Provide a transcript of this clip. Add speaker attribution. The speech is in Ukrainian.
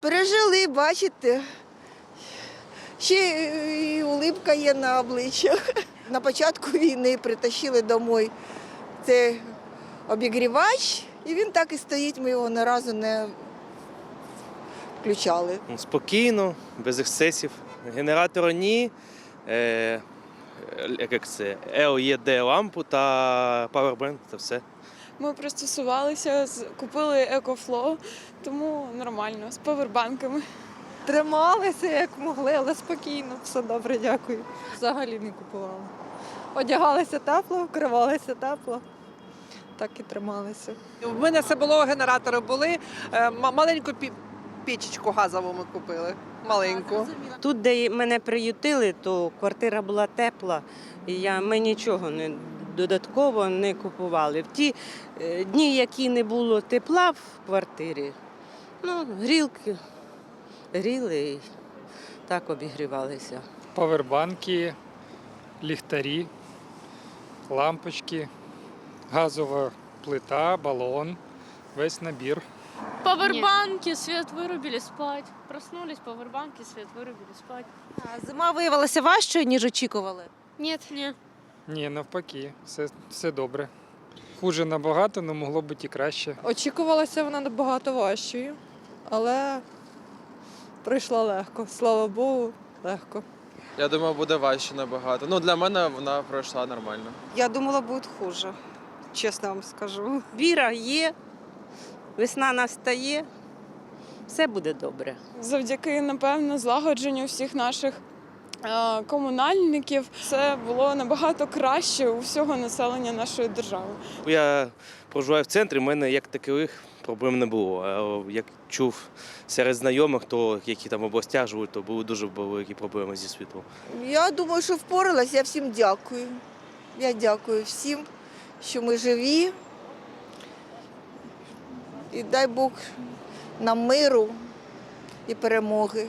Speaker 1: Пережили, бачите. Ще і улипка є на обличчях. На початку війни притащили домой це обігрівач, і він так і стоїть, ми його ні разу не включали.
Speaker 2: Ну, Спокійно, без ексцесів. Генератора ні. Е, як це? LED лампу та павербанк це все.
Speaker 3: Ми пристосувалися, купили екофло, тому нормально, з павербанками.
Speaker 4: Трималися як могли, але спокійно, все добре, дякую. Взагалі не купували. Одягалися тепло, вкривалися тепло. Так і трималися.
Speaker 5: У мене це було генератори були. Е, Маленьку пічечку газову ми купили. Маленьку.
Speaker 6: Тут, де мене приютили, то квартира була тепла, і я, ми нічого не додатково не купували. В ті е, дні, які не було тепла в квартирі, ну, грілки гріли і так обігрівалися.
Speaker 7: павербанки, ліхтарі, лампочки, газова плита, балон, весь набір.
Speaker 8: Павербанки, свет вырубили спать. Проснулись, павербанки, свет вырубили спать.
Speaker 9: А Зима виявилася важчою, ніж очікували.
Speaker 8: Нет, не.
Speaker 7: Ні, навпаки, все, все добре. Хуже набагато, але могло бути і краще.
Speaker 4: Очікувалася вона набагато важчою, але пройшла легко. Слава Богу, легко.
Speaker 10: Я думаю, буде важче набагато. Ну, для мене вона пройшла нормально.
Speaker 11: Я думала, будет хуже, честно вам скажу.
Speaker 6: Віра є, весна настає, все буде добре.
Speaker 3: Завдяки, напевно, злагодженню всіх наших комунальників це було набагато краще у всього населення нашої держави.
Speaker 2: Я проживаю в центрі, в мене як таких проблем не було. Як чув серед знайомих, то які там в областях живуть, то були дуже великі проблеми зі світлом.
Speaker 1: Я думаю, що впоралась. Я всім дякую. Я дякую всім, що ми живі. І дай Бог нам миру і перемоги.